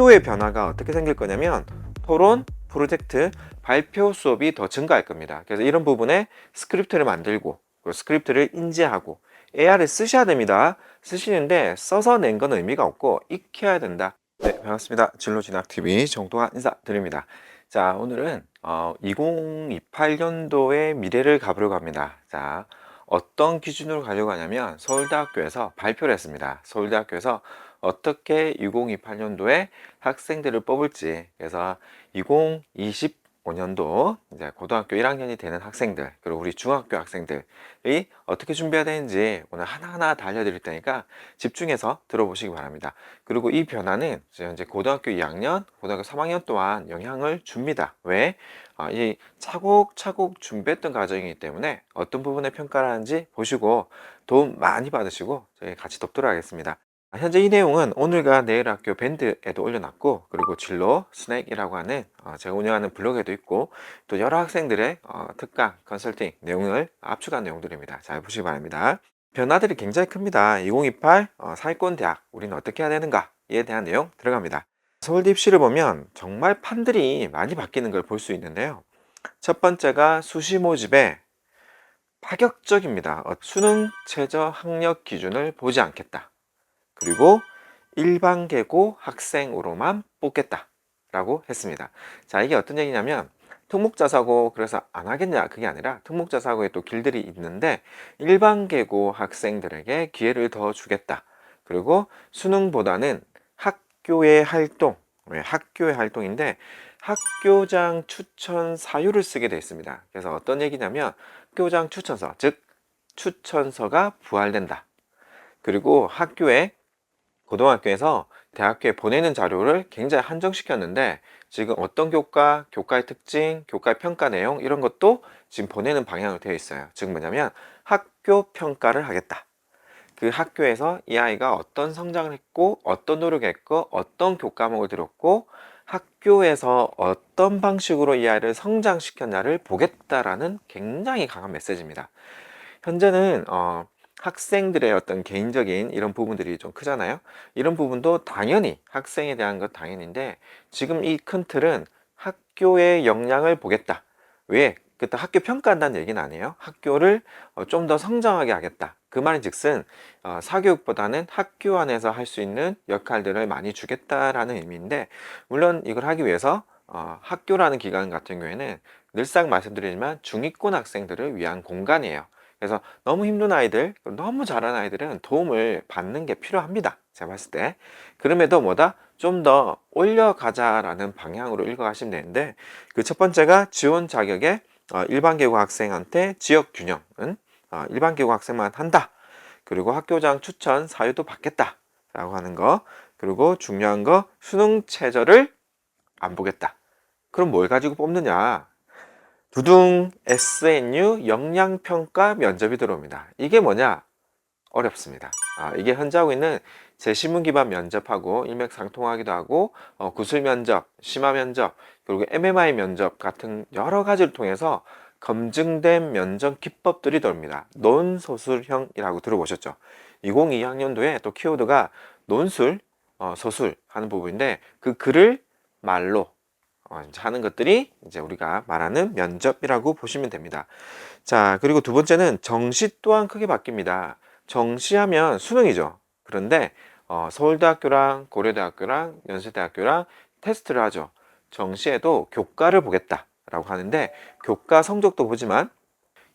학교의 변화가 어떻게 생길 거냐면 토론, 프로젝트, 발표 수업이 더 증가할 겁니다. 그래서 이런 부분에 스크립트를 만들고 그 스크립트를 인지하고 AR을 쓰셔야 됩니다. 쓰시는데 써서 낸 건 의미가 없고 익혀야 된다. 네, 반갑습니다. 진로진학TV 정동환 인사드립니다. 자, 오늘은 어, 2028년도의 미래를 가보려고 합니다. 자, 어떤 기준으로 가려고 하냐면 서울대학교에서 발표를 했습니다. 서울대학교에서 어떻게 2028년도에 학생들을 뽑을지 그래서 2025년도 이제 고등학교 1학년이 되는 학생들 그리고 우리 중학교 학생들이 어떻게 준비해야 되는지 오늘 하나하나 다 알려드릴 테니까 집중해서 들어보시기 바랍니다. 그리고 이 변화는 이제 고등학교 2학년, 고등학교 3학년 동안 영향을 줍니다. 왜? 아, 이 차곡차곡 준비했던 과정이기 때문에 어떤 부분에 평가를 하는지 보시고 도움 많이 받으시고 저희 같이 돕도록 하겠습니다. 아, 현재 이 내용은 오늘과 내일 학교 밴드에도 올려놨고 그리고 진로 스낵이라고 하는 어, 제가 운영하는 블로그에도 있고 또 여러 학생들의 어, 특강 컨설팅 내용을 압축한 내용들입니다. 잘 보시기 바랍니다. 변화들이 굉장히 큽니다. 2028 어, 사회권 대학 우리는 어떻게 해야 되는가에 대한 내용 들어갑니다. 서울대 입시를 보면 정말 판들이 많이 바뀌는 걸 볼 수 있는데요. 첫 번째가 수시 모집에 파격적입니다. 어, 수능 최저 학력 기준을 보지 않겠다. 그리고 일반 계고 학생으로만 뽑겠다 라고 했습니다. 자, 이게 어떤 얘기냐면 특목자사고 그래서 안 하겠냐 그게 아니라 특목자사고에 또 길들이 있는데 일반 계고 학생들에게 기회를 더 주겠다. 그리고 수능보다는 학교의 활동, 왜 학교의 활동인데 학교장 추천 사유를 쓰게 되어 있습니다. 그래서 어떤 얘기냐면 학교장 추천서, 즉 추천서가 부활된다. 그리고 학교에 고등학교에서 대학교에 보내는 자료를 굉장히 한정시켰는데 지금 어떤 교과, 교과의 특징, 교과의 평가 내용 이런 것도 지금 보내는 방향으로 되어 있어요. 즉 뭐냐면 학교 평가를 하겠다. 그 학교에서 이 아이가 어떤 성장을 했고 어떤 노력했고 어떤 교과목을 들었고 학교에서 어떤 방식으로 이 아이를 성장시켰냐를 보겠다라는 굉장히 강한 메시지입니다. 현재는 어, 학생들의 어떤 개인적인 이런 부분들이 좀 크잖아요. 이런 부분도 당연히 학생에 대한 것 당연인데 지금 이 큰 틀은 학교의 역량을 보겠다. 왜? 그때 학교 평가한다는 얘기는 아니에요. 학교를 어, 좀더 성장하게 하겠다. 그 말인 즉슨 어, 사교육보다는 학교 안에서 할 수 있는 역할들을 많이 주겠다라는 의미인데 물론 이걸 하기 위해서 어, 학교라는 기관 같은 경우에는 늘상 말씀드리지만 중위권 학생들을 위한 공간이에요. 그래서 너무 힘든 아이들, 너무 잘하는 아이들은 도움을 받는 게 필요합니다. 제가 봤을 때. 그럼에도 뭐다? 좀 더 올려가자라는 방향으로 읽어가시면 되는데 그 첫 번째가 지원 자격에 어, 일반 계고 학생한테 지역 균형은 어, 일반 계고 학생만 한다. 그리고 학교장 추천 사유도 받겠다. 라고 하는 거. 그리고 중요한 거 수능 최저를 안 보겠다. 그럼 뭘 가지고 뽑느냐? 두둥 SNU 역량평가 면접이 들어옵니다. 이게 뭐냐? 어렵습니다. 아, 이게 현재 하고 있는 재신문 기반 면접하고 일맥상통하기도 하고 어, 구술 면접, 심화 면접, 그리고 MMI 면접 같은 여러 가지를 통해서 검증된 면접 기법들이 들어옵니다. 논소술형이라고 들어보셨죠? 2022학년도에 또 키워드가 논술, 어, 소술 하는 부분인데 그 글을 말로 하는 것들이 이제 우리가 말하는 면접이라고 보시면 됩니다. 자, 그리고 두 번째는 정시 또한 크게 바뀝니다. 정시하면 수능이죠. 그런데 어, 서울대학교랑 고려대학교랑 연세대학교랑 테스트를 하죠. 정시에도 교과를 보겠다라고 하는데 교과 성적도 보지만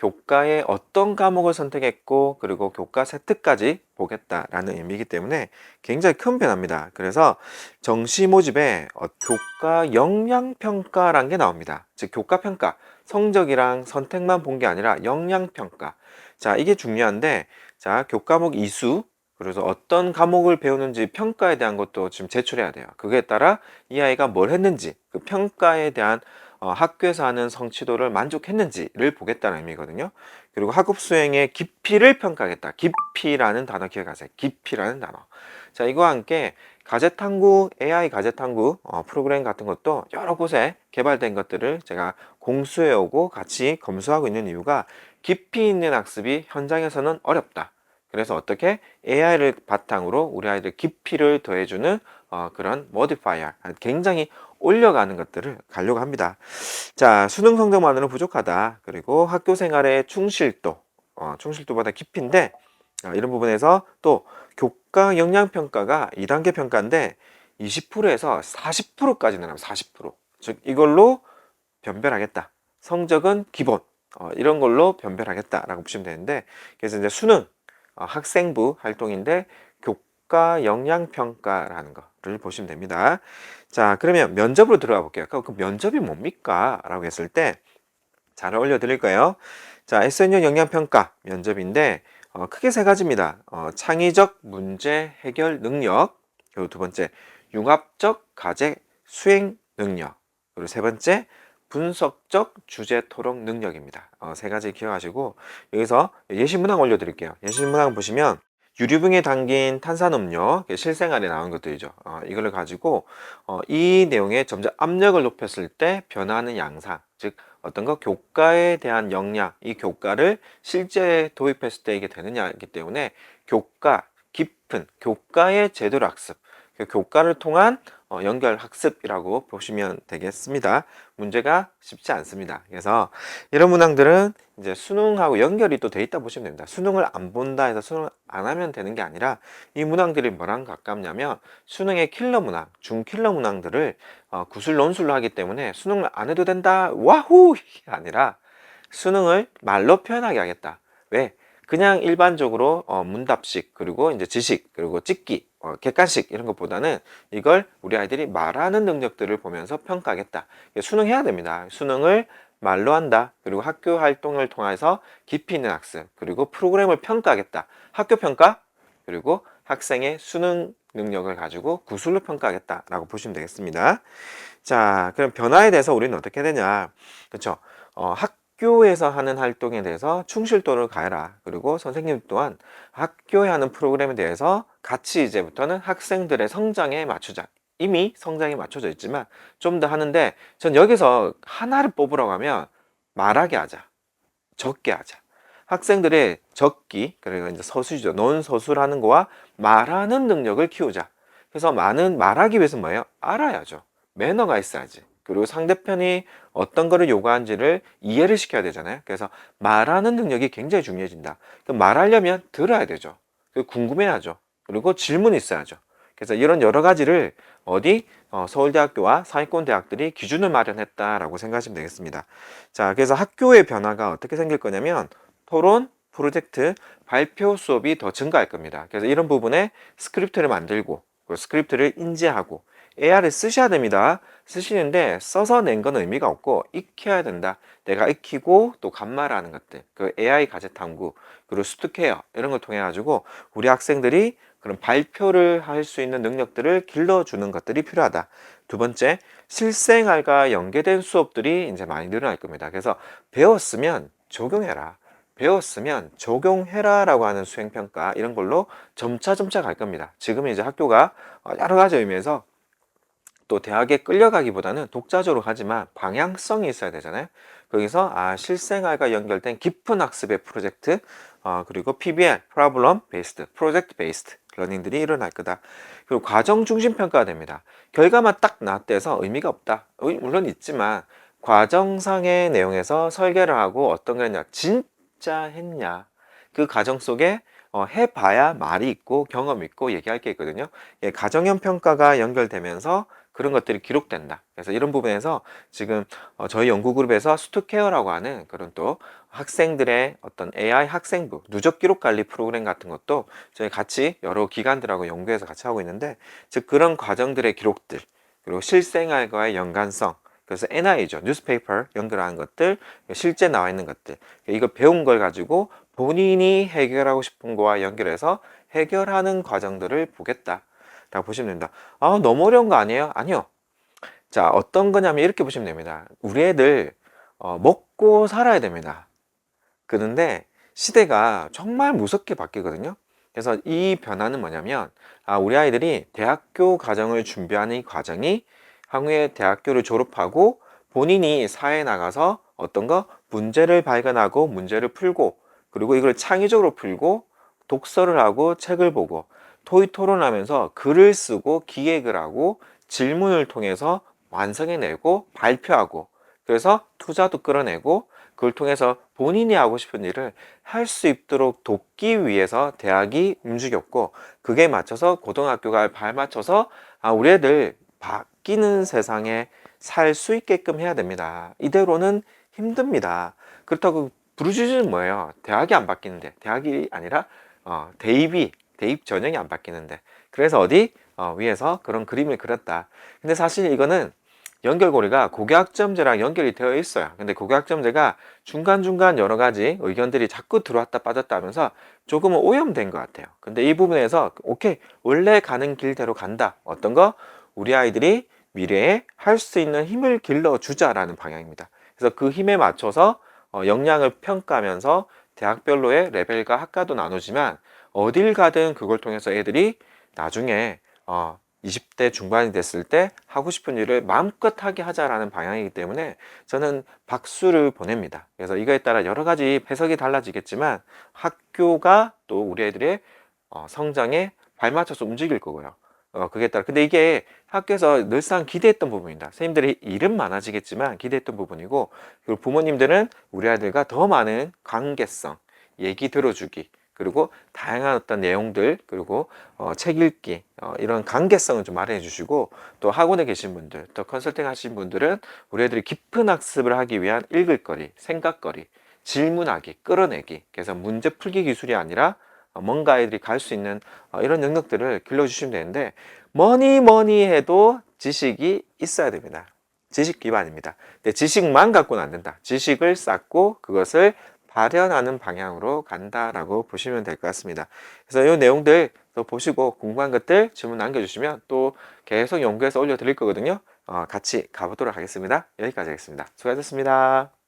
교과의 어떤 과목을 선택했고 그리고 교과 세트까지 보겠다라는 의미이기 때문에 굉장히 큰 변화입니다. 그래서 정시 모집에 어, 교과 역량 평가라는 게 나옵니다. 즉 교과 평가 성적이랑 선택만 본 게 아니라 역량 평가. 자 이게 중요한데 자 교과목 이수 그래서 어떤 과목을 배우는지 평가에 대한 것도 지금 제출해야 돼요. 그에 따라 이 아이가 뭘 했는지 그 평가에 대한 어, 학교에서 하는 성취도를 만족했는지를 보겠다는 의미거든요. 그리고 학업 수행의 깊이를 평가하겠다. 깊이라는 단어 기억하세요. 깊이라는 단어. 자, 이거와 함께 가제 탐구, AI 가제 탐구 어, 프로그램 같은 것도 여러 곳에 개발된 것들을 제가 공수해 오고 같이 검수하고 있는 이유가 깊이 있는 학습이 현장에서는 어렵다. 그래서 어떻게 AI를 바탕으로 우리 아이들 깊이를 더해주는 어, 그런 modifier, 굉장히 올려가는 것들을 가려고 합니다. 자, 수능 성적만으로 부족하다. 그리고 학교 생활의 충실도, 어, 충실도보다 깊이인데, 어, 이런 부분에서 또 교과 영양평가가 2단계 평가인데 20%에서 40%까지 늘어나면 40%. 즉, 이걸로 변별하겠다. 성적은 기본. 어, 이런 걸로 변별하겠다라고 보시면 되는데, 그래서 이제 수능, 어, 학생부 활동인데, 교과 영양평가라는 거 를 보시면 됩니다. 자, 그러면 면접으로 들어가 볼게요. 그 면접이 뭡니까? 라고 했을 때, 잘 올려 드릴까요? 자, SNU 영양평가 면접인데, 어, 크게 세 가지입니다. 어, 창의적 문제 해결 능력, 그리고 두 번째, 융합적 과제 수행 능력, 그리고 세 번째, 분석적 주제 토론 능력입니다. 어, 세 가지 기억하시고, 여기서 예시문항 올려 드릴게요. 예시문항 보시면, 유리병에 담긴 탄산음료, 실생활에 나온 것들이죠. 어, 이걸 가지고 어, 이 내용에 점점 압력을 높였을 때 변화하는 양상, 즉 어떤 거 교과에 대한 역량, 이 교과를 실제 도입했을 때 이게 되느냐이기 때문에 교과 깊은 교과의 제도로 학습, 그 교과를 통한 어, 연결 학습이라고 보시면 되겠습니다. 문제가 쉽지 않습니다. 그래서 이런 문항들은 이제 수능하고 연결이 또 돼 있다 보시면 됩니다. 수능을 안 본다 해서 수능 안 하면 되는 게 아니라 이 문항들이 뭐랑 가깝냐면 수능의 킬러 문항, 중킬러 문항들을 어, 구술 논술로 하기 때문에 수능을 안 해도 된다. 와후! 이게 아니라 수능을 말로 표현하게 하겠다. 왜? 그냥 일반적으로 어, 문답식 그리고 이제 지식 그리고 찍기 어, 객관식 이런 것보다는 이걸 우리 아이들이 말하는 능력들을 보면서 평가하겠다. 수능해야 됩니다. 수능을 말로 한다. 그리고 학교 활동을 통해서 깊이 있는 학습 그리고 프로그램을 평가하겠다. 학교 평가 그리고 학생의 수능 능력을 가지고 구술로 평가하겠다라고 보시면 되겠습니다. 자, 그럼 변화에 대해서 우리는 어떻게 되냐? 그렇죠? 어, 학 학교에서 하는 활동에 대해서 충실도를 가해라. 그리고 선생님 또한 학교에 하는 프로그램에 대해서 같이 이제부터는 학생들의 성장에 맞추자. 이미 성장에 맞춰져 있지만 좀 더 하는데 전 여기서 하나를 뽑으라고 하면 말하게 하자. 적게 하자. 학생들의 적기, 그리고 이제 서술이죠. 논서술하는 거와 말하는 능력을 키우자. 그래서 많은 말하기 위해서 뭐예요? 알아야죠. 매너가 있어야지. 그리고 상대편이 어떤 거를 요구하는지를 이해를 시켜야 되잖아요. 그래서 말하는 능력이 굉장히 중요해진다. 말하려면 들어야 되죠. 궁금해야죠. 그리고 질문이 있어야죠. 그래서 이런 여러 가지를 어디 어, 서울대학교와 상위권 대학들이 기준을 마련했다라고 생각하시면 되겠습니다. 자, 그래서 학교의 변화가 어떻게 생길 거냐면 토론, 프로젝트, 발표 수업이 더 증가할 겁니다. 그래서 이런 부분에 스크립트를 만들고 스크립트를 인지하고 AR을 쓰셔야 됩니다. 쓰시는데 써서 낸 건 의미가 없고 익혀야 된다. 내가 익히고 또 간말하는 것들, 그 AI 가제 탐구, 그리고 습득해요. 이런 걸 통해 가지고 우리 학생들이 그런 발표를 할 수 있는 능력들을 길러주는 것들이 필요하다. 두 번째, 실생활과 연계된 수업들이 이제 많이 늘어날 겁니다. 그래서 배웠으면 적용해라. 배웠으면 적용해라라고 하는 수행평가 이런 걸로 점차 점차 갈 겁니다. 지금은 이제 학교가 여러 가지 의미에서 또 대학에 끌려가기보다는 독자적으로 하지만 방향성이 있어야 되잖아요. 거기서 아 실생활과 연결된 깊은 학습의 프로젝트 어, 그리고 PBL, Problem Based, Project Based 러닝들이 일어날 거다. 그리고 과정 중심 평가가 됩니다. 결과만 딱 나왔대서 의미가 없다. 물론 있지만 과정상의 내용에서 설계를 하고 어떤 거냐 진짜 했냐 그 과정 속에 어, 해봐야 말이 있고 경험 있고 얘기할 게 있거든요. 예, 가정형 평가가 연결되면서 그런 것들이 기록된다. 그래서 이런 부분에서 지금 어, 저희 연구그룹에서 스투케어라고 하는 그런 또 학생들의 어떤 AI 학생부 누적 기록 관리 프로그램 같은 것도 저희 같이 여러 기관들하고 연구해서 같이 하고 있는데 즉 그런 과정들의 기록들 그리고 실생활과의 연관성 그래서 NI죠. 뉴스페이퍼 연결하는 것들 실제 나와 있는 것들. 이거 배운 걸 가지고 본인이 해결하고 싶은 거와 연결해서 해결하는 과정들을 보겠다 라고 보시면 됩니다. 아, 너무 어려운 거 아니에요? 아니요. 자, 어떤 거냐면 이렇게 보시면 됩니다. 우리 애들 어, 먹고 살아야 됩니다. 그런데 시대가 정말 무섭게 바뀌거든요. 그래서 이 변화는 뭐냐면 아, 우리 아이들이 대학교 과정을 준비하는 이 과정이 향후에 대학교를 졸업하고 본인이 사회에 나가서 어떤 거 문제를 발견하고 문제를 풀고 그리고 이걸 창의적으로 풀고 독서를 하고 책을 보고 토의 토론하면서 글을 쓰고 기획을 하고 질문을 통해서 완성해내고 발표하고 그래서 투자도 끌어내고 그걸 통해서 본인이 하고 싶은 일을 할 수 있도록 돕기 위해서 대학이 움직였고 그게 맞춰서 고등학교가 발맞춰서 아 우리 애들 바뀌는 세상에 살 수 있게끔 해야 됩니다. 이대로는 힘듭니다. 그렇다고 부르짖는 뭐예요? 대학이 안 바뀌는데 대학이 아니라 어, 대입이 대입 전형이 안 바뀌는데 그래서 어디 어, 위에서 그런 그림을 그렸다. 근데 사실 이거는 연결고리가 고교학점제랑 연결이 되어 있어요. 근데 고교학점제가 중간중간 여러 가지 의견들이 자꾸 들어왔다 빠졌다 하면서 조금은 오염된 것 같아요. 근데 이 부분에서 오케이 원래 가는 길대로 간다. 어떤 거 우리 아이들이 미래에 할 수 있는 힘을 길러주자라는 방향입니다. 그래서 그 힘에 맞춰서 어, 역량을 평가하면서 대학별로의 레벨과 학과도 나누지만 어딜 가든 그걸 통해서 애들이 나중에 어, 20대 중반이 됐을 때 하고 싶은 일을 마음껏 하게 하자라는 방향이기 때문에 저는 박수를 보냅니다. 그래서 이거에 따라 여러 가지 해석이 달라지겠지만 학교가 또 우리 애들의 어, 성장에 발맞춰서 움직일 거고요. 어, 그게 따라. 근데 이게 학교에서 늘상 기대했던 부분입니다. 선생님들이 일은 많아지겠지만 기대했던 부분이고, 그리고 부모님들은 우리 아이들과 더 많은 관계성, 얘기 들어주기, 그리고 다양한 어떤 내용들, 그리고 어, 책 읽기, 어, 이런 관계성을 좀 마련해 주시고, 또 학원에 계신 분들, 또 컨설팅 하신 분들은 우리 애들이 깊은 학습을 하기 위한 읽을 거리, 생각거리, 질문하기, 끌어내기. 그래서 문제 풀기 기술이 아니라 어, 뭔가 아이들이 갈 수 있는 어, 이런 영역들을 길러주시면 되는데 뭐니 뭐니 해도 지식이 있어야 됩니다. 지식 기반입니다. 근데 지식만 갖고는 안 된다. 지식을 쌓고 그것을 발현하는 방향으로 간다라고 보시면 될 것 같습니다. 그래서 이 내용들 또 보시고 궁금한 것들 질문 남겨주시면 또 계속 연구해서 올려드릴 거거든요. 어, 같이 가보도록 하겠습니다. 여기까지 하겠습니다. 수고하셨습니다.